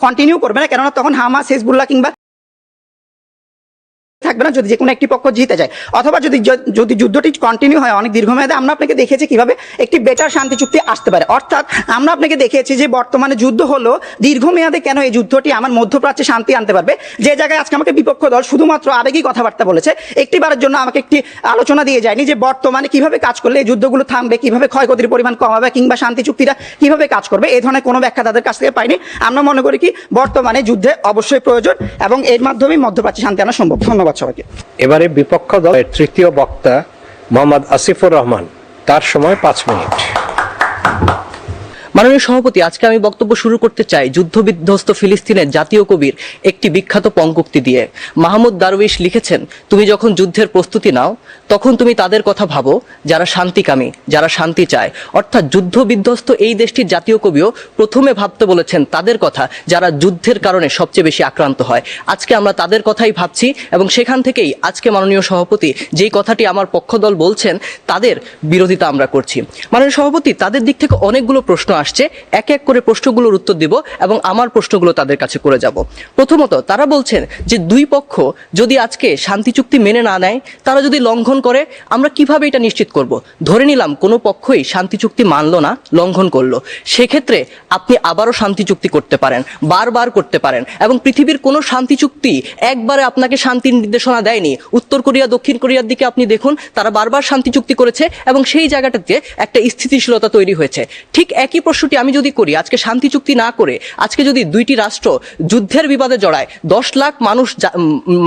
Continue করবে না কেননা তখন হামাস হেজবুল্লাহ কিংবা থাকবে না যদি যে কোনো একটি পক্ষ জিতে যায়। অথবা যদি যদি যুদ্ধটি কন্টিনিউ হয়, অনেক দীর্ঘমেয়াদে আমরা আপনাকে দেখেছি কীভাবে একটি বেটার শান্তি চুক্তি আসতে পারে। অর্থাৎ আমরা আপনাকে দেখেছি যে বর্তমানে যুদ্ধ হলো, দীর্ঘমেয়াদে কেন এই যুদ্ধটি আমার মধ্যপ্রাচ্যে শান্তি আনতে পারবে? যে জায়গায় আজকে আমাকে বিপক্ষ দল শুধুমাত্র আবেগী কথাবার্তা বলেছে একটি বারের জন্য আমাকে একটি আলোচনা দিয়ে যায়নি যে বর্তমানে কীভাবে কাজ করলে এই যুদ্ধগুলো থামবে, কীভাবে ক্ষয়ক্ষতির পরিমাণ কমাবে কিংবা শান্তি চুক্তিটা কীভাবে কাজ করবে এই ধরনের কোনো ব্যাখ্যা তাদের কাছ থেকে পাইনি। আমরা মনে করি কি, বর্তমানে যুদ্ধে অবশ্যই প্রয়োজন এবং এর মাধ্যমে মধ্যপ্রাচ্যে শান্তি আনা সম্ভব। ধন্যবাদ এবারে বিপক্ষ দলের তৃতীয় বক্তা মোহাম্মদ আসিফুর রহমান তার সময় পাঁচ মিনিট। মাননীয় সভাপতি, আজকে আমি বক্তব্য শুরু করতে চাই যুদ্ধবিধ্বস্ত ফিলিস্তিনের জাতীয় কবির একটি বিখ্যাত পঙ্কুক্তি দিয়ে। মাহমুদ দারউইশ লিখেছেন, তুমি যখন যুদ্ধের প্রস্তুতি নাও, তখন তুমি তাদের কথা ভাবো, যারা শান্তিকামী, যারা শান্তি চায়। অর্থাৎ যুদ্ধবিধ্বস্ত এই দেশটির জাতীয় কবিও প্রথমে ভাবতে বলেছেন তাদের কথা, যারা যুদ্ধের কারণে সবচেয়ে বেশি আক্রান্ত হয়। আজকে আমরা তাদের কথাই ভাবছি এবং সেখান থেকেই আজকে মাননীয় সভাপতি যেই কথাটি আমার পক্ষদল বলছেন, তাদের বিরোধিতা আমরা করছি। মাননীয় সভাপতি, তাদের দিক থেকে অনেকগুলো প্রশ্ন আসছে, এক এক করে প্রশ্নগুলোর উত্তর দিব এবং আমার প্রশ্নগুলো তাদের কাছে করে যাব। প্রথমত, তারা বলছেন যে দুই পক্ষ যদি আজকে শান্তি চুক্তি মেনে না নেয়, তারা যদি লঙ্ঘন করে, আমরা কীভাবে এটা নিশ্চিত করব? ধরে নিলাম, কোনো পক্ষই শান্তি চুক্তি মানলো না, লঙ্ঘন করল। সেক্ষেত্রে আপনি আবারও শান্তি চুক্তি করতে পারেন, বারবার করতে পারেন এবং পৃথিবীর কোনো শান্তি চুক্তি একবারে আপনাকে শান্তির নির্দেশনা দেয়নি। উত্তর কোরিয়া, দক্ষিণ কোরিয়ার দিকে আপনি দেখুন, তারা বারবার শান্তি চুক্তি করেছে এবং সেই জায়গাটাতে একটা স্থিতিশীলতা তৈরি হয়েছে। ঠিক একই প্রশ্নটি আমি যদি করি, আজকে শান্তি চুক্তি না করে, আজকে যদি দুইটি রাষ্ট্র যুদ্ধের বিবাদে জড়ায়, দশ লাখ মানুষ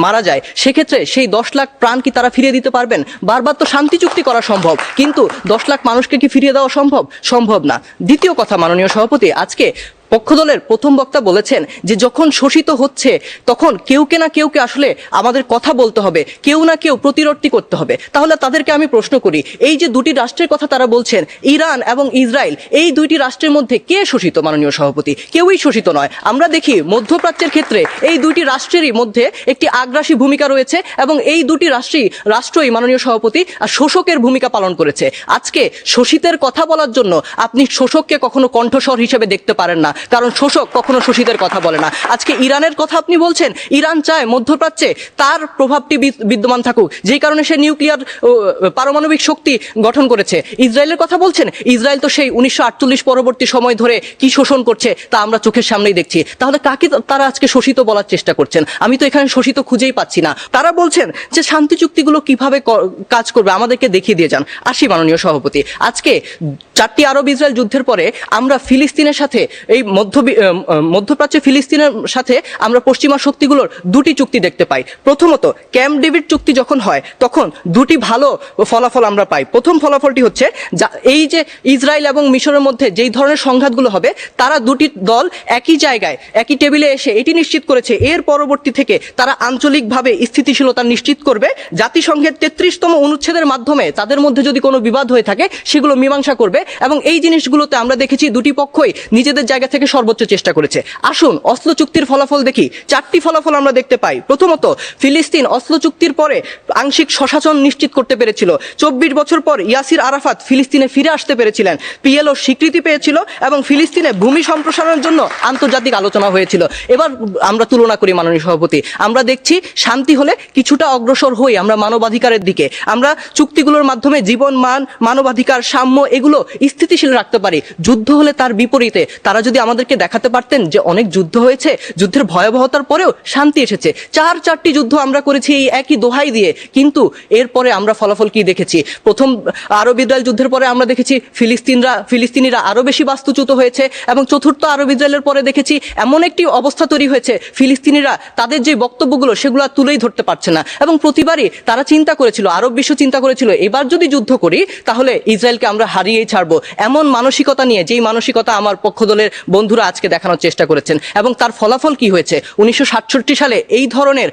মারা যায়, সেক্ষেত্রে সেই দশ লাখ প্রাণ কি তারা ফিরিয়ে দিতে পারবেন? বারবার তো শান্তি চুক্তি করা সম্ভব, কিন্তু দশ লাখ মানুষকে কি ফিরিয়ে দেওয়া সম্ভব? সম্ভব না। দ্বিতীয় কথা মাননীয় সভাপতি, আজকে পক্ষদলের প্রথম বক্তা বলেছেন যে যখন শোষিত হচ্ছে, তখন কেউকে না কেউকে আসলে আমাদের কথা বলতে হবে, কেউ না কেউ প্রতিরোধী করতে হবে। তাহলে তাদেরকে আমি প্রশ্ন করি, এই যে দুটি রাষ্ট্রের কথা তারা বলছেন, ইরান এবং ইসরায়েল, এই দুইটি রাষ্ট্রের মধ্যে কে শোষিত মাননীয় সভাপতি? কেউই শোষিত নয়। আমরা দেখি মধ্যপ্রাচ্যের ক্ষেত্রে এই দুইটি রাষ্ট্রেরই মধ্যে একটি আগ্রাসী ভূমিকা রয়েছে এবং এই দুটি রাষ্ট্রই রাষ্ট্রই মাননীয় সভাপতি আর শোষকের ভূমিকা পালন করেছে। আজকে শোষিতের কথা বলার জন্য আপনি শোষককে কখনো কণ্ঠস্বর হিসেবে দেখতে পারেন না। কারণ শোষক কখনো শোষিতের কথা বলে না। আজকে ইরানের কথা আপনি বলছেন, ইরান চায় মধ্যপ্রাচ্যে তার প্রভাবটি বিদ- বিদ্যমান থাকুক যেই কারণে সে নিউক্লিয়ার পারমাণবিক শক্তি গঠন করেছে। ইসরায়েলের কথা বলছেন, ইসরায়েল তো সেই উনিশশো আটচল্লিশ পরবর্তী সময় ধরে কি শোষণ করছে তা আমরা চোখের সামনেই দেখছি। তাহলে কাকে তারা আজকে শোষিত বলার চেষ্টা করছেন? আমি তো এখানে শোষিত খুঁজেই পাচ্ছি না। তারা বলছেন যে শান্তি চুক্তিগুলো কীভাবে কাজ করবে, আমাদেরকে দেখিয়ে দিয়ে যান। আসি মাননীয় সভাপতি, আজকে চারটি আরব ইসরায়েল যুদ্ধের পরে আমরা ফিলিস্তিনের সাথে এই মধ্য মধ্যপ্রাচ্যে ফিলিস্তিনের সাথে আমরা পশ্চিমা শক্তিগুলোর দুটি চুক্তি দেখতে পাই। প্রথমত, ক্যাম্প ডেভিড চুক্তি যখন হয়, তখন দুটি ভালো ফলাফল আমরা পাই। প্রথম ফলাফলটি হচ্ছে এই যে ইসরায়েল এবং মিশরের মধ্যে যেই ধরনের সংঘাতগুলো হবে, তারা দুটি দল একই জায়গায়, একই টেবিলে এসে এটি নিশ্চিত করেছে। এর পরবর্তী থেকে তারা আঞ্চলিকভাবে স্থিতিশীলতা নিশ্চিত করবে। জাতিসংঘের তেত্রিশতম অনুচ্ছেদের মাধ্যমে তাদের মধ্যে যদি কোনো বিবাদ হয়ে থাকে, সেগুলো মীমাংসা করবে এবং এই জিনিসগুলোতে আমরা দেখেছি দুটি পক্ষই নিজেদের জায়গা থেকে সর্বোচ্চ চেষ্টা করেছে। আসুন, অস্ত্র চুক্তির ফলাফল দেখি। চারটি ফলাফল আমরা দেখতে পাই। প্রথমত, ফিলিস্তিন অস্ত্র চুক্তির পরে আংশিক স্বশাসন নিশ্চিত করতে পেরেছিল। চব্বিশ বছর পর ইয়াসির আরাফাত ফিলিস্তিনে ফিরে আসতে পেরেছিলেন। পিএলও স্বীকৃতি পেয়েছিল এবং ফিলিস্তিনে ভূমি সম্প্রসারণের জন্য আন্তর্জাতিক আলোচনা হয়েছিল। এবার আমরা তুলনা করি মাননীয় সভাপতি। আমরা দেখছি শান্তি হলে কিছুটা অগ্রসর হই আমরা মানবাধিকারের দিকে। আমরা চুক্তিগুলোর মাধ্যমে জীবন, মান, মানবাধিকার, সাম্য এগুলো স্থিতিশীল রাখতে পারি। যুদ্ধ হলে তার বিপরীতে তারা যদি আমাদেরকে দেখাতে পারতেন যে অনেক যুদ্ধ হয়েছে। যুদ্ধের ভয়াবহতার পরেও শান্তি এসেছে। চার চারটি যুদ্ধ আমরা করেছি এই একই দোহাই দিয়ে। কিন্তু এরপরে আমরা ফলাফল কি দেখেছি? প্রথম আরব ইসরায়েল যুদ্ধের পরে আমরা দেখেছি ফিলিস্তিনরা, ফিলিস্তিনিরা আরও বেশি বাস্তুচ্যুত হয়েছে এবং চতুর্থ আরব ইসরায়েলের পরে দেখেছি এমন একটি অবস্থা তৈরি হয়েছে। ফিলিস্তিনিরা তাদের যে বক্তব্যগুলো সেগুলো তুলেই ধরতে পারছে না। এবং প্রতিবারই তারা চিন্তা করেছিল, আরব বিশ্ব চিন্তা করেছিল, এবার যদি যুদ্ধ করি, তাহলে ইসরায়েলকে আমরা হারিয়েই ছাড়বো। এমন মানসিকতা নিয়ে, যেই মানসিকতা আমার পক্ষ দলের বন্ধুরা আজকে দেখানোর চেষ্টা করেছেন। এবং তার ফলাফল কি হয়েছে? উনিশশো সাতষট্টি সালে এই ধরনের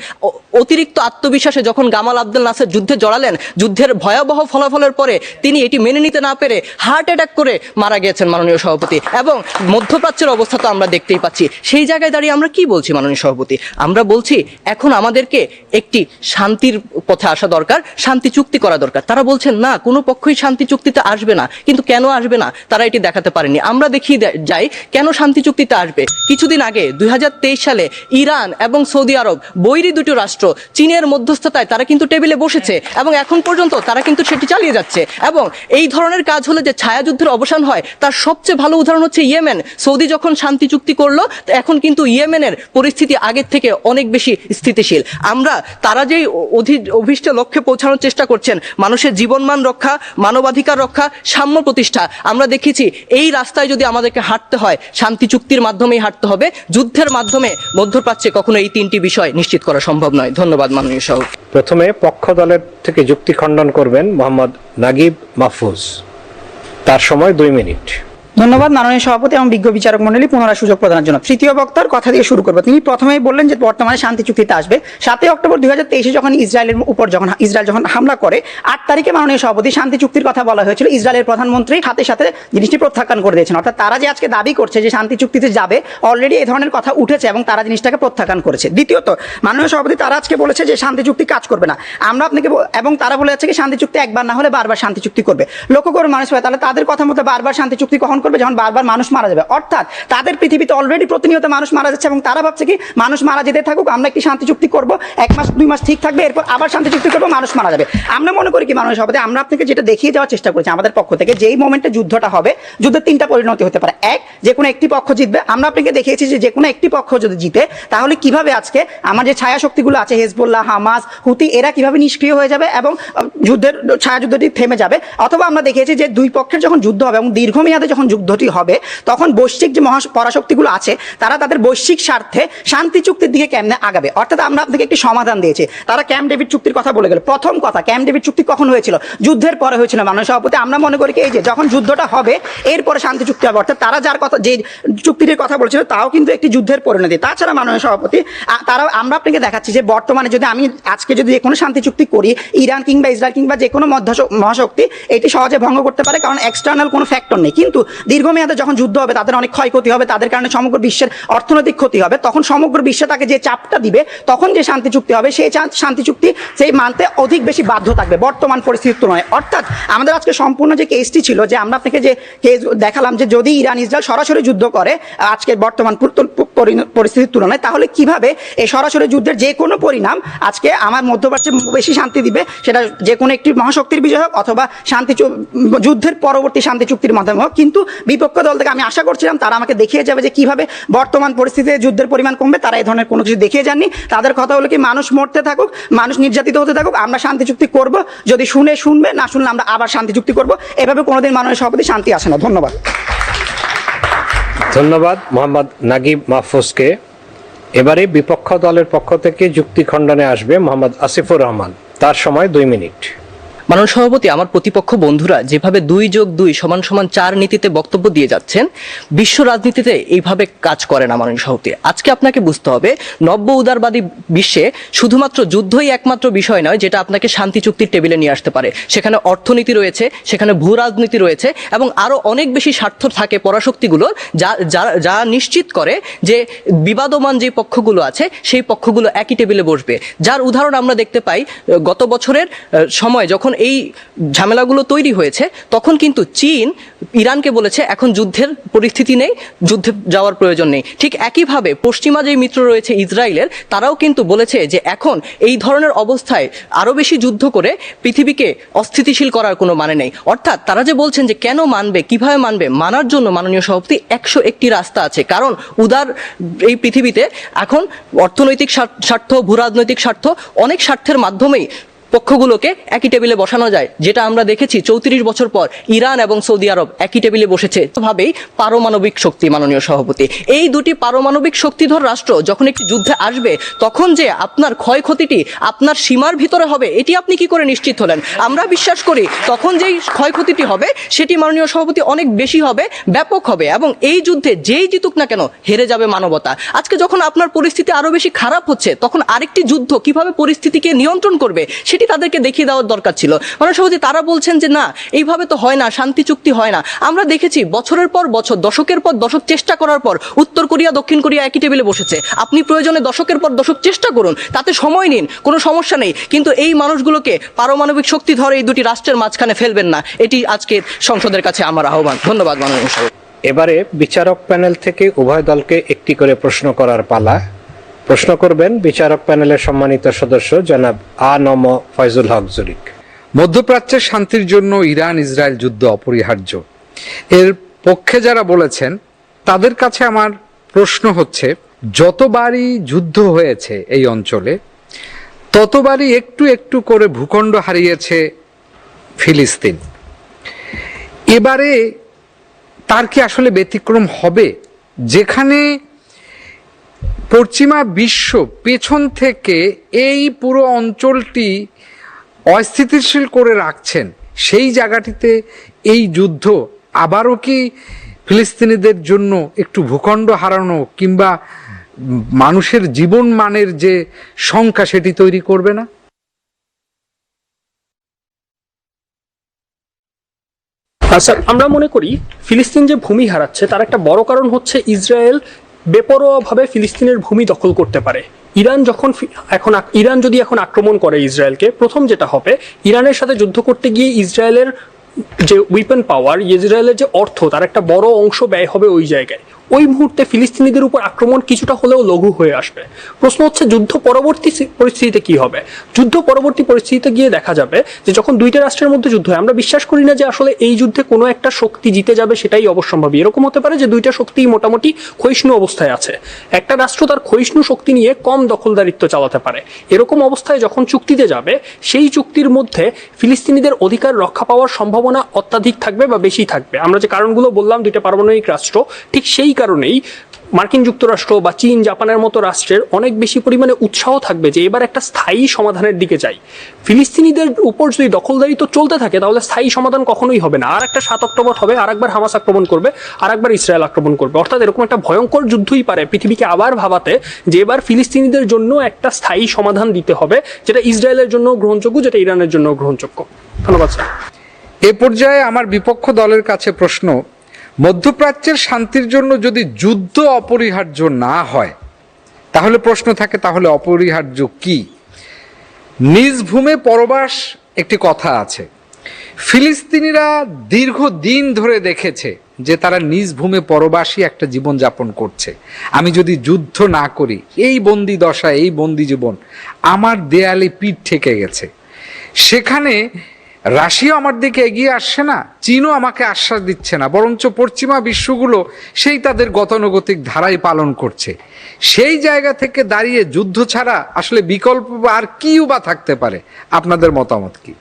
অতিরিক্ত আত্মবিশ্বাসে যখন গামাল আব্দুল নাসের যুদ্ধে জড়ালেন, যুদ্ধের ভয়াবহ ফলাফলের পরে তিনি এটি মেনে নিতে না পেরে হার্ট অ্যাটাক করে মারা গিয়েছেন মাননীয় সভাপতি। এবং মধ্যপ্রাচ্যের অবস্থা তো আমরা দেখতেই পাচ্ছি। সেই জায়গায় দাঁড়িয়ে আমরা কি বলছি মাননীয় সভাপতি? আমরা বলছি এখন আমাদেরকে একটি শান্তির পথে আসা দরকার, শান্তি চুক্তি করা দরকার। তারা বলছেন, না, কোনো পক্ষই শান্তি চুক্তিতে আসবে না। কিন্তু কেন আসবে না? তারা এটি দেখাতে পারেনি আমরা দেখিয়ে যাই, কেন শান্তি চুক্তিতে আসবে। কিছুদিন আগে দুই হাজার তেইশ সালে ইরান এবং সৌদি আরব বৈরী দুটো রাষ্ট্র চীনের মধ্যস্থতায় তারা কিন্তু টেবিলে বসেছে এবং এখন পর্যন্ত তারা কিন্তু সেটি চালিয়ে যাচ্ছে। এবং এই ধরনের কাজ হলে যে ছায়াযুদ্ধের অবসান হয়, তার সবচেয়ে ভালো উদাহরণ হচ্ছে ইয়েমেন। সৌদি যখন শান্তি চুক্তি করল, এখন কিন্তু ইয়েমেনের পরিস্থিতি আগের থেকে অনেক বেশি স্থিতিশীল। আমরা, তারা যেই অধি- অভীষ্ট লক্ষ্যে পৌঁছানোর চেষ্টা করছেন, মানুষের জীবনমান রক্ষা, মানবাধিকার রক্ষা, সাম্য প্রতিষ্ঠা, আমরা দেখেছি এই রাস্তায় যদি আমাদেরকে হাঁটতে হয় শান্তি চুক্তির মাধ্যমেই হাঁটতে হবে। যুদ্ধের মাধ্যমে মধ্যপ্রাচ্যে কখনো এই তিনটি বিষয় নিশ্চিত করা সম্ভব নয়। ধন্যবাদ, মাননীয় সহ প্রথমে পক্ষ দলের থেকে যুক্তি খণ্ডন করবেন মোহাম্মদ নাগিব মাহফুজ। তার সময় দুই মিনিট। ধন্যবাদ। মাননীয় সভাপতি এবং বিজ্ঞ বিচারক মন্ডলী পুনরায় সুযোগ প্রদানের জন্য। তৃতীয় বক্তার কথা দিয়ে শুরু করব। তিনি প্রথমেই বললেন যে, বর্তমানে শান্তি চুক্তিতে আসবে। সাতই অক্টোবর দুই হাজার তেইশে যখন ইসরায়েলের উপর যখন ইসরায়েল যখন হামলা করে, আট তারিখে মাননীয় সভাপতি শান্তি চুক্তির কথা বলা হয়েছিল। ইসরায়েলের প্রধানমন্ত্রী হাতে সাথে জিনিসটি প্রত্যাখ্যান করে দিয়েছেন। অর্থাৎ তারা যে আজকে দাবি করছে যে, শান্তি চুক্তিতে যাবে অলরেডি এই ধরনের কথা উঠেছে এবং তারা জিনিসটাকে প্রত্যাখ্যান করেছে। দ্বিতীয়ত, মাননীয় সভাপতি তারা আজকে বলেছে যে, শান্তি চুক্তি কাজ করবে না। আমরা আপনাকে এবং তারা বলে যাচ্ছে কি, শান্তি চুক্তি একবার না হলে বারবার শান্তি চুক্তি করবে। লক্ষ্য করে মানুষ পায় তাহলে তাদের কথা মতো বারবার শান্তি চুক্তি কখন করবে যখন বারবার মানুষ মারা যাবে। অর্থাৎ তাদের পৃথিবীতে অলরেডি প্রতিনিয়ত মানুষ মারা যাচ্ছে এবং তারা ভাবছে কি মানুষ মারা যেতে থাকুক, আমরা একটি শান্তি চুক্তি করব? এক মাস, দুই মাস ঠিক থাকবে, এরপর আবার শান্তি চুক্তি করব, মানুষ মারা যাবে। আমরা মনে করি কি মানুষ সভাপতি আমরা আপনাকে যেটা দেখিয়ে যাওয়ার চেষ্টা করেছি আমাদের পক্ষ থেকে, যেই মোমেন্টে যুদ্ধটা হবে, যুদ্ধের তিনটা পরিণতি হতে পারে। এক, যে কোনো একটি পক্ষ জিতবে। আমরা আপনাকে দেখিয়েছি যে যে কোনো একটি পক্ষ যদি জিতে, তাহলে কীভাবে আজকে আমার যে ছায়া শক্তিগুলো আছে, হেজবুল্লাহ, হামাস, হুতি, এরা কীভাবে নিষ্ক্রিয় হয়ে যাবে এবং যুদ্ধের ছায়া যুদ্ধটি থেমে যাবে? অথবা আমরা দেখিয়েছি যে দুই পক্ষের যখন যুদ্ধ হবে এবং দীর্ঘমেয়াদে যখন যুদ্ধটি হবে, তখন বৈশ্বিক যে মহা পরাশক্তিগুলো আছে, তারা তাদের বৈশ্বিক স্বার্থে শান্তি চুক্তির দিকে কেমনে আগাবে? অর্থাৎ আমরা আপনাকে একটি সমাধান দিয়েছি। তারা ক্যাম্প ডেভিড চুক্তির কথা বলে গেল। প্রথম কথা, ক্যাম্প ডেভিড চুক্তি কখন হয়েছিল? যুদ্ধের পরে হয়েছিল মাননীয় সভাপতি। আমরা মনে করি এই যে যখন যুদ্ধটা হবে, এরপরে শান্তি চুক্তি হবে। অর্থাৎ তারা যার কথা, যে চুক্তিটির কথা বলছিল, তাও কিন্তু একটি যুদ্ধের পরিণতি। তাছাড়া মাননীয় সভাপতি তারা আমরা আপনাকে দেখাচ্ছি যে বর্তমানে যদি আমি আজকে যদি যে কোনো শান্তি চুক্তি করি, ইরান কিংবা ইসরায়েল কিংবা যে কোনো মহাশক্তি, এটি সহজে ভঙ্গ করতে পারে, কারণ এক্সটার্নাল কোনো ফ্যাক্টর নেই। কিন্তু দীর্ঘমেয়াদে যখন যুদ্ধ হবে, তাদের অনেক ক্ষয়ক্ষতি হবে, তাদের কারণে সমগ্র বিশ্বের অর্থনৈতিক ক্ষতি হবে, তখন সমগ্র বিশ্বে তাকে যে চাপটা দিবে, তখন যে শান্তি চুক্তি হবে, সেই শান্তি চুক্তি সেই মানতে অধিক বেশি বাধ্য থাকবে। বর্তমান পরিস্থিতির তুলনায় অর্থাৎ আমাদের আজকে সম্পূর্ণ যে কেসটি ছিল, যে আমরা আপনাকে যে কেস দেখালাম, যে যদি ইরান, ইসরায়েল সরাসরি যুদ্ধ করে আজকে বর্তমান পরিস্থিতির তুলনায়, তাহলে কীভাবে এই সরাসরি যুদ্ধের যে কোনো পরিণাম আজকে আমার মধ্যপ্রাচ্যে বেশি শান্তি দিবে, সেটা যে কোনো একটি মহাশক্তির বিজয় হোক, অথবা শান্তি যুদ্ধের পরবর্তী শান্তি চুক্তির মাধ্যমে হোক, কিন্তু বিপক্ষ দল থেকে আমি আশা করছিলাম তারা আমাকে দেখিয়ে যাবে যে কীভাবে বর্তমান পরিস্থিতিতে যুদ্ধের পরিমাণ কমবে। তারা এই ধরনের কোনো কিছু দেখিয়ে যাননি। তাদের কথা হলো কি, মানুষ মরতে থাকুক, মানুষ নির্যাতিত হতে থাকুক, আমরা শান্তি চুক্তি করব। যদি শুনে শুনবে, না শুনলে আমরা আবার শান্তি চুক্তি করব। এভাবে কোনোদিন মানুষের সভাপতি শান্তি আসে না। ধন্যবাদ। ধন্যবাদ মোহাম্মদ নাগিব মাহফুজকে। এবারে বিপক্ষ দলের পক্ষ থেকে যুক্তি খণ্ডনে আসবে মোহাম্মদ আসিফুর রহমান। তার সময় দুই মিনিট। মাননীয় সভাপতি, আমার প্রতিপক্ষ বন্ধুরা যেভাবে দুই যোগ দুই সমান সমান চার নীতিতে বক্তব্য দিয়ে যাচ্ছেন, বিশ্ব রাজনীতিতে এইভাবে কাজ করে না মাননীয় সভাপতি। আজকে আপনাকে বুঝতে হবে, নব্য উদারবাদী বিশ্বে শুধুমাত্র যুদ্ধই একমাত্র বিষয় নয় যেটা আপনাকে শান্তি চুক্তির টেবিলে নিয়ে আসতে পারে। সেখানে অর্থনীতি রয়েছে, সেখানে ভূ রাজনীতি রয়েছে এবং আরও অনেক বেশি স্বার্থ থাকে পরাশক্তিগুলোর যা- যা নিশ্চিত করে যে বিবাদমান যে পক্ষগুলো আছে, সেই পক্ষগুলো একই টেবিলে বসবে। যার উদাহরণ আমরা দেখতে পাই, গত বছরের সময় যখন এই ঝামেলাগুলো তৈরি হয়েছে, তখন কিন্তু চীন ইরানকে বলেছে, এখন যুদ্ধের পরিস্থিতি নেই, যুদ্ধে যাওয়ার প্রয়োজন নেই। ঠিক একইভাবে পশ্চিমা যে মিত্র রয়েছে ইসরায়েলের, তারাও কিন্তু বলেছে যে এখন এই ধরনের অবস্থায় আরও বেশি যুদ্ধ করে পৃথিবীকে অস্থিতিশীল করার কোনো মানে নেই। অর্থাৎ তারা যে বলছেন যে কেন মানবে, কীভাবে মানবে, মানার জন্য মাননীয় সভাপতি একশো একটি রাস্তা আছে। কারণ উদার এই পৃথিবীতে এখন অর্থনৈতিক স্বার- স্বার্থ, ভূরাজনৈতিক স্বার্থ অনেক স্বার্থের মাধ্যমেই পক্ষগুলোকে একই টেবিলে বসানো যায়, যেটা আমরা দেখেছি চৌত্রিশ বছর পর ইরান এবং সৌদি আরব একই টেবিলে বসেছে ভাবেই পারমাণবিক শক্তি মাননীয় সভাপতি। এই দুটি পারমাণবিক শক্তিধর রাষ্ট্র যখন একটি যুদ্ধে আসবে, তখন যে আপনার ক্ষয়ক্ষতিটি আপনার সীমার ভিতরে হবে, এটি আপনি কি করে নিশ্চিত হলেন? আমরা বিশ্বাস করি তখন যেই ক্ষয়ক্ষতিটি হবে, সেটি মাননীয় সভাপতি অনেক বেশি হবে, ব্যাপক হবে এবং এই যুদ্ধে যেই জিতুক না কেন হেরে যাবে মানবতা। আজকে যখন আপনার পরিস্থিতি আরও বেশি খারাপ হচ্ছে, তখন আরেকটি যুদ্ধ কীভাবে পরিস্থিতিকে নিয়ন্ত্রণ করবে, সেটি তাদেরকে দেখিয়ে দেওয়ার দরকার ছিল। মানে সভাপতি তারা বলছেন যে, না, এইভাবে তো হয় না, শান্তি চুক্তি হয় না। আমরা দেখেছি, বছরের পর বছর, দশকের পর দশক চেষ্টা করার পর উত্তর কোরিয়া, দক্ষিণ কোরিয়া একই টেবিলে বসেছে। আপনি প্রয়োজনে দশকের পর দশক চেষ্টা করুন, তাতে সময় নিন, কোনো সমস্যা নেই। কিন্তু এই মানুষগুলোকে পারমাণবিক শক্তি ধরে এই দুটি রাষ্ট্রের মাঝখানে ফেলবেন না। এটি আজকের সংসদের কাছে আমার আহ্বান। ধন্যবাদ, মাননীয় এবারে বিচারক প্যানেল থেকে উভয় দলকে একটি করে প্রশ্ন করার পালা। প্রশ্ন করবেন বিচারক প্যানেলের সম্মানিত সদস্য জনাব আ নম ফয়জুল হক জুরিক। মধ্যপ্রাচ্যের শান্তির জন্য ইরান ইসরায়েল যুদ্ধ অপরিহার্য। এর পক্ষে যারা বলেছেন, তাদের কাছে আমার প্রশ্ন হচ্ছে, যতবারই যুদ্ধ হয়েছে এই অঞ্চলে, ততবারই একটু একটু করে ভূখণ্ড হারিয়েছে ফিলিস্তিন। এবারে তার কি আসলে ব্যতিক্রম হবে? যেখানে পশ্চিমা বিশ্ব পেছন থেকে এই পুরো অঞ্চলটি অস্থিতিশীল করে রাখছেন। সেই জায়গাটিতে এই যুদ্ধ আবারও কি ফিলিস্তিনিদের জন্য একটু ভূখণ্ড হারানো কিংবা মানুষের জীবন মানের যে সংখ্যা সেটি তৈরি করবে না? স্যার, আমরা মনে করি ফিলিস্তিন যে ভূমি হারাচ্ছে, তার একটা বড় কারণ হচ্ছে ইসরায়েল বেপরোয়াভাবে ফিলিস্তিনের ভূমি দখল করতে পারে। ইরান যখন এখন ইরান যদি এখন আক্রমণ করে ইসরায়েলকে, প্রথম যেটা হবে, ইরানের সাথে যুদ্ধ করতে গিয়ে ইসরায়েলের যে উইপেন পাওয়ার ইসরায়েলের যে অর্থ, তার একটা বড় অংশ ব্যয় হবে ওই জায়গায়। ওই মুহূর্তে ফিলিস্তিনিদের উপর আক্রমণ কিছুটা হলেও লঘু হয়ে আসবে। প্রশ্ন হচ্ছে, যুদ্ধ পরবর্তী পরিস্থিতিতে কি হবে? যুদ্ধ পরবর্তী পরিস্থিতিতে গিয়ে দেখা যাবে যে যখন দুইটা রাষ্ট্রের মধ্যে যুদ্ধ হয়, আমরা বিশ্বাস করি না যে আসলে এই যুদ্ধে কোনো একটা শক্তি জিতে যাবে সেটাই অবশ্যম্ভাবী। এরকম হতে পারে যে দুইটা শক্তি মোটামুটি ক্ষয়িষ্ণু অবস্থায় আছে। একটা রাষ্ট্র তার ক্ষয়িষ্ণু শক্তি নিয়ে কম দখলদারিত্ব চালাতে পারে। এরকম অবস্থায় যখন চুক্তিতে যাবে, সেই চুক্তির মধ্যে ফিলিস্তিনিদের অধিকার রক্ষা পাওয়ার সম্ভাবনা অত্যাধিক থাকবে বা বেশি থাকবে। আমরা যে কারণগুলো বললাম, দুইটা পারমাণবিক রাষ্ট্র, ঠিক সেই কারণেই মার্কিন যুক্তরাষ্ট্র বা চীন, জাপানের মতো রাষ্ট্রের অনেক বেশি পরিমাণে উৎসাহ থাকবে যে এবার একটা স্থায়ী সমাধানের দিকে যাই ফিলিস্তিনিদের উপর যদি দখলদারিত্ব চলতে থাকে, তাহলে স্থায়ী সমাধান কখনোই হবে না। আর একটা সাত অক্টোবর হবে, আর একবার হামাস আক্রমণ করবে, আর একবার ইসরায়েল আক্রমণ করবে। অর্থাৎ এরকম একটা ভয়ঙ্কর যুদ্ধই পারে পৃথিবীকে আবার ভাবাতে যে এবার ফিলিস্তিনিদের জন্য একটা স্থায়ী সমাধান দিতে হবে, যেটা ইসরায়েলের জন্য গ্রহণযোগ্য, যেটা ইরানের জন্য গ্রহণযোগ্য। ধন্যবাদ, স্যার। এ পর্যায়ে আমার বিপক্ষ দলের কাছে প্রশ্ন মধ্যপ্রাচ্যের শান্তির জন্য যদি যুদ্ধ অপরিহার্য না হয়, তাহলে প্রশ্ন থাকে, তাহলে অপরিহার্য কি? নিজ ভূমে পরবাস একটি কথা আছে। ফিলিস্তিনিরা দীর্ঘদিন ধরে দেখেছে যে তারা নিজ ভূমে পরবাসী একটা জীবন যাপন করছে। আমি যদি যুদ্ধ না করি, এই বন্দি দশা, এই বন্দি জীবন আমার দেয়ালে পিঠ ঠেকে গেছে। সেখানে রাশিয়া আমার দিকে এগিয়ে আসছে না, চীনও আমাকে আশ্বাস দিচ্ছে না, বরঞ্চ পশ্চিমা বিশ্বগুলো সেই তাদের গতানুগতিক ধারাই পালন করছে। সেই জায়গা থেকে দাঁড়িয়ে যুদ্ধ ছাড়া আসলে বিকল্প আর কিউবা থাকতে পারে। আপনাদের মতামত কি?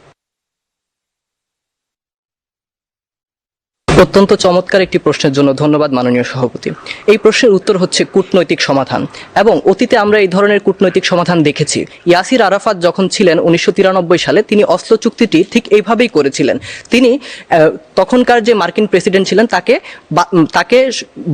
অত্যন্ত চমৎকার একটি প্রশ্নের জন্য ধন্যবাদ মাননীয় সভাপতি। এই প্রশ্নের উত্তর হচ্ছে কূটনৈতিক সমাধান এবং অতীতে আমরা এই ধরনের কূটনৈতিক সমাধান দেখেছি। ইয়াসির আরাফাত যখন ছিলেন উনিশশো তিরানব্বই সালে, তিনি অস্ত্র চুক্তিটি ঠিক এইভাবেই করেছিলেন। তিনি তখনকার যে মার্কিন প্রেসিডেন্ট ছিলেন, তাকে তাকে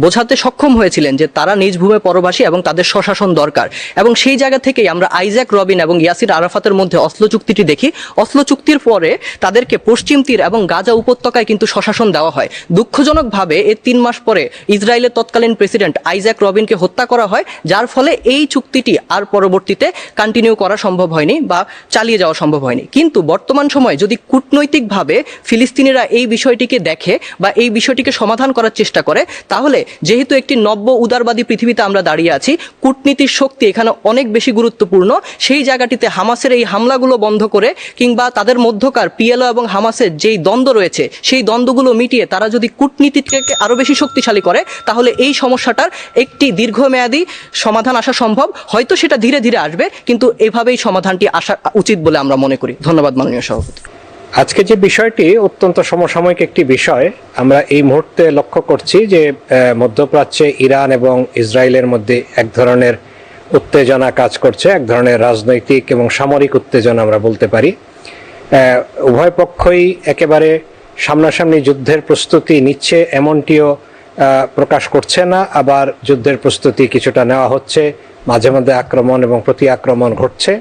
বোঝাতে সক্ষম হয়েছিলেন যে তারা নিজ ভূমে পরবাসী এবং তাদের স্বশাসন দরকার। এবং সেই জায়গা থেকেই আমরা আইজ্যাক রবিন এবং ইয়াসির আরাফাতের মধ্যে অস্ত্র চুক্তিটি দেখি। অস্ত্র চুক্তির পরে তাদেরকে পশ্চিম তীর এবং গাজা উপত্যকায় কিন্তু স্বশাসন দেওয়া হয়। দুঃখজনকভাবে এর তিন মাস পরে ইসরায়েলের তৎকালীন প্রেসিডেন্ট আইজ্যাক রবিনকে হত্যা করা হয়, যার ফলে এই চুক্তিটি আর পরবর্তীতে কন্টিনিউ করা সম্ভব হয়নি বা চালিয়ে যাওয়া সম্ভব হয়নি। কিন্তু বর্তমান সময়ে যদি কূটনৈতিকভাবে ফিলিস্তিনিরা এই বিষয়টিকে দেখে বা এই বিষয়টিকে সমাধান করার চেষ্টা করে, তাহলে যেহেতু একটি নব্য উদারবাদী পৃথিবীতে আমরা দাঁড়িয়ে আছি, কূটনীতির শক্তি এখানে অনেক বেশি গুরুত্বপূর্ণ। সেই জায়গাটিতে হামাসের এই হামলাগুলো বন্ধ করে কিংবা তাদের মধ্যকার পিএলও এবং হামাসের যেই দ্বন্দ্ব রয়েছে, সেই দ্বন্দ্বগুলো মিটিয়ে তারা যদি কূটনীতিকে আরও বেশি শক্তিশালী করে, তাহলে এই সমস্যাটার একটি দীর্ঘমেয়াদী সমাধান আসা সম্ভব। হয়তো সেটা ধীরে ধীরে আসবে, কিন্তু এভাবেই সমাধানটি আসা উচিত বলে আমরা মনে করি। ধন্যবাদ মাননীয় সভাপতি। আজকে যে বিষয়টি অত্যন্ত সমসাময়িক একটি বিষয়, আমরা এই মুহূর্তে লক্ষ্য করছি যে মধ্যপ্রাচ্যে ইরান এবং ইসরায়েলের মধ্যে এক ধরনের উত্তেজনা কাজ করছে, এক ধরনের রাজনৈতিক এবং সামরিক উত্তেজনা আমরা বলতে পারি। উভয় পক্ষই একেবারে সামনাসামনি যুদ্ধের প্রস্তুতি নিচ্ছে, এমনটিও প্রকাশ করছে না। আবার যুদ্ধের প্রস্তুতি কিছুটা নেওয়া হচ্ছে, মাঝে মধ্যে আক্রমণ এবং প্রতি আক্রমণ ঘটছে।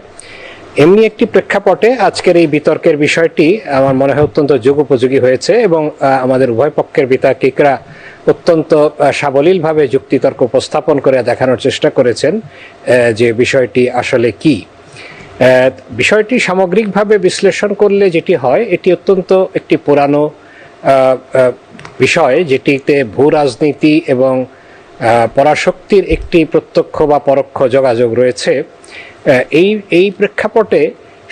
এমনি একটি প্রেক্ষাপটে আজকের এই বিতর্কের বিষয়টি আমার মনে হয় অত্যন্ত যুগোপযোগী হয়েছে এবং আমাদের উভয় পক্ষের বিতার্কিকরা অত্যন্ত সাবলীলভাবে যুক্তিতর্ক উপস্থাপন করে দেখানোর চেষ্টা করেছেন যে বিষয়টি আসলে কি। বিষয়টি সামগ্রিকভাবে বিশ্লেষণ করলে যেটি হয়, এটি অত্যন্ত একটি পুরানো বিষয় যেটিতে ভূ রাজনীতি এবং পরাশক্তির একটি প্রত্যক্ষ বা পরোক্ষ যোগাযোগ রয়েছে। এই এই প্রেক্ষাপটে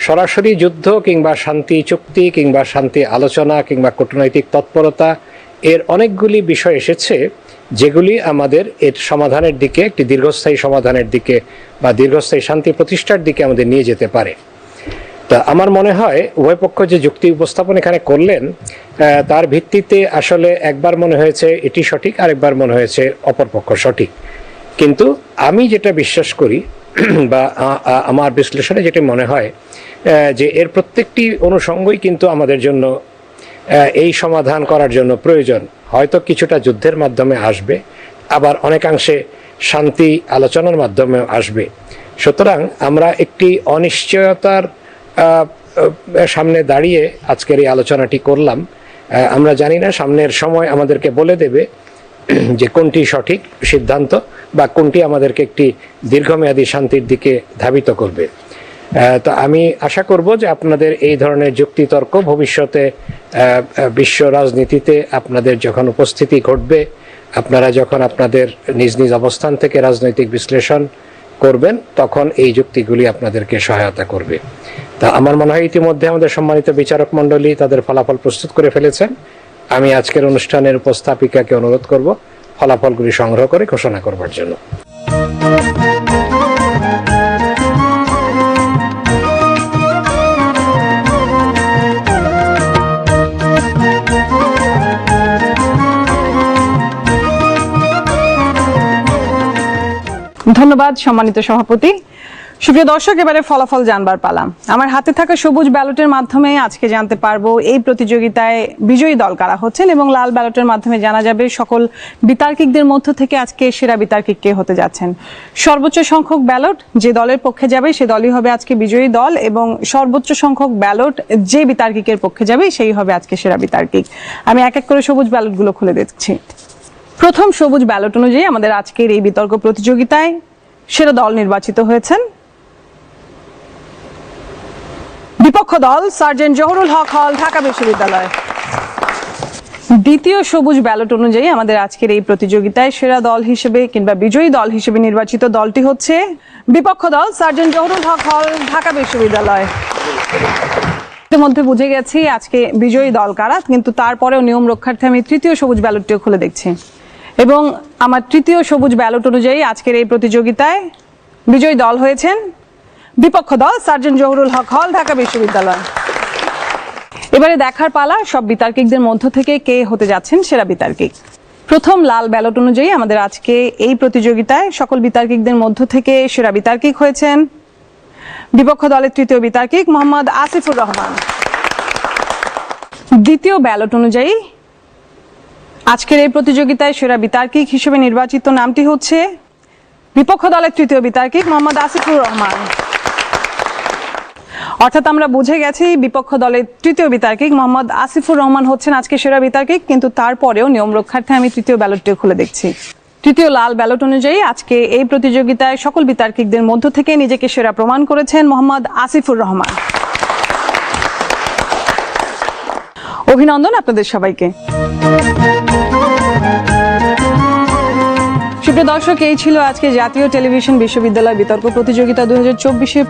সরাসরি যুদ্ধ কিংবা শান্তি চুক্তি কিংবা শান্তি আলোচনা কিংবা কূটনৈতিক তৎপরতা, এর অনেকগুলি বিষয় এসেছে। যেগুলি আমাদের এর সমাধানের দিকে, একটি দীর্ঘস্থায়ী সমাধানের দিকে বা দীর্ঘস্থায়ী শান্তি প্রতিষ্ঠার দিকে আমাদের নিয়ে যেতে পারে। তা আমার মনে হয় উভয় পক্ষ যে যুক্তি উপস্থাপন এখানে করলেন তার ভিত্তিতে আসলে একবার মনে হয়েছে এটি সঠিক, আরেকবার মনে হয়েছে অপরপক্ষ সঠিক। কিন্তু আমি যেটা বিশ্বাস করি, বা আমার বিশ্লেষণে যেটা মনে হয় যে এর প্রত্যেকটি অনুষঙ্গই কিন্তু আমাদের জন্য এই সমাধান করার জন্য প্রয়োজন। হয়তো কিছুটা যুদ্ধের মাধ্যমে আসবে, আবার অনেকাংশে শান্তি আলোচনার মাধ্যমেও আসবে। সুতরাং আমরা একটি অনিশ্চয়তার সামনে দাঁড়িয়ে আজকের এই আলোচনাটি করলাম। আমরা জানি না সামনের সময় আমাদেরকে বলে দেবে যে কোনটি সঠিক সিদ্ধান্ত বা কোনটি আমাদেরকে একটি দীর্ঘমেয়াদী শান্তির দিকে ধাবিত করবে। তো আমি আশা করব যে আপনাদের এই ধরনের যুক্তিতর্ক ভবিষ্যতে বিশ্ব রাজনীতিতে আপনাদের যখন উপস্থিতি ঘটবে, আপনারা যখন আপনাদের নিজ নিজ অবস্থান থেকে রাজনৈতিক বিশ্লেষণ করবেন, তখন এই যুক্তিগুলি আপনাদেরকে সহায়তা করবে। তা আমার মনে হয় ইতিমধ্যে আমাদের সম্মানিত বিচারক মণ্ডলী তাদের ফলাফল প্রস্তুত করে ফেলেছেন। আমি আজকের অনুষ্ঠানের উপস্থাপিকাকে অনুরোধ করব, ফলাফলগুলি সংগ্রহ করে ঘোষণা করবার জন্য। ধন্যবাদ সম্মানিত সভাপতি। সুপ্রিয় দর্শক, এবারে ফলাফল জানবার পালাম আমার হাতে থাকা সবুজ ব্যালটের মাধ্যমে আজকে জানতে পারব, এই প্রতিযোগিতায় বিজয়ী দল কারা হচ্ছেন এবং লাল ব্যালটের মাধ্যমে জানা যাবে সকল বিতার্কিকদের মধ্য থেকে আজকে সেরা বিতার্কিক কে হতে যাচ্ছেন। সর্বোচ্চ সংখ্যক ব্যালট যে দলের পক্ষে যাবে, সে দলই হবে আজকে বিজয়ী দল এবং সর্বোচ্চ সংখ্যক ব্যালট যে বিতার্কিকের পক্ষে যাবে, সেই হবে আজকে সেরা বিতার্কিক। আমি এক এক করে সবুজ ব্যালটগুলো খুলে দিচ্ছি প্রথম সবুজ ব্যালট অনুযায়ী আমাদের আজকের এই বিতর্ক প্রতিযোগিতায় সেরা দল নির্বাচিত হয়েছেন। বিপক্ষ দল, সার্জেন্ট জহুরুল হক হল, ঢাকা বিশ্ববিদ্যালয়। দ্বিতীয় সবুজ ব্যালট অনুযায়ী আমাদের আজকের এই প্রতিযোগিতায় সেরা দল হিসেবে কিংবা বিজয়ী দল হিসেবে নির্বাচিত দলটি হচ্ছে বিপক্ষ দল, সার্জেন্ট জহরুল হক হল, ঢাকা বিশ্ববিদ্যালয়। ইতিমধ্যে বুঝে গেছি আজকে বিজয়ী দল কারা, কিন্তু তারপরেও নিয়ম রক্ষার্থে আমি তৃতীয় সবুজ ব্যালটটিও খুলে দেখছি। এবং আমার তৃতীয় সবুজ ব্যালট অনুযায়ী আজকের এই প্রতিযোগিতায় বিজয়ী দল হয়েছেন বিপক্ষ দল সার্জেন্ট জহুরুল হক হল, ঢাকা বিশ্ববিদ্যালয়। এবারে দেখার পালা, সব বিতার্কিকদের মধ্য থেকে কে হতে যাচ্ছেন সেরা বিতার্কিক। প্রথম লাল ব্যালট অনুযায়ী আমাদের আজকে এই প্রতিযোগিতায় সকল বিতার্কিকদের মধ্য থেকে সেরা বিতার্কিক হয়েছেন বিপক্ষ দলের তৃতীয় বিতার্কিক মোহাম্মদ আসিফুর রহমান। দ্বিতীয় ব্যালট অনুযায়ী আজকের এই প্রতিযোগিতায় সেরা বিতার্কিক হিসেবে নির্বাচিত নামটি হচ্ছে বিপক্ষ দলের তৃতীয় বিতার্কিক মোহাম্মদ আসিফুর রহমান। অর্থাৎ আমরা বুঝে গেছি বিপক্ষ দলের তৃতীয় বিতার্কিক মোহাম্মদ আসিফুর রহমান হচ্ছেন আজকে সেরা বিতার্কিক, কিন্তু তারপরেও নিয়ম রক্ষার্থে আমি তৃতীয় ব্যালটটিও খুলে দেখছি। তৃতীয় লাল ব্যালট অনুযায়ী আজকে এই প্রতিযোগিতায় সকল বিতার্কিকদের মধ্য থেকে নিজেকে সেরা প্রমাণ করেছেন মোহাম্মদ আসিফুর রহমান। অভিনন্দন আপনাদের সবাইকে। সুপ্রিয় দর্শক, এই ছিল আজকে জাতীয় টেলিভিশন বিশ্ববিদ্যালয় বিতর্ক প্রতিযোগিতা দু হাজার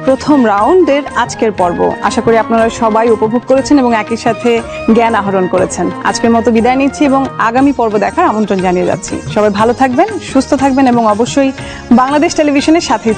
প্রথম রাউন্ডের আজকের পর্ব। আশা করি আপনারা সবাই উপভোগ করেছেন এবং একই সাথে জ্ঞান আহরণ করেছেন। আজকের মতো বিদায় নিচ্ছি এবং আগামী পর্ব দেখার আমন্ত্রণ জানিয়ে যাচ্ছি। সবাই ভালো থাকবেন, সুস্থ থাকবেন এবং অবশ্যই বাংলাদেশ টেলিভিশনের সাথেই থাকবেন।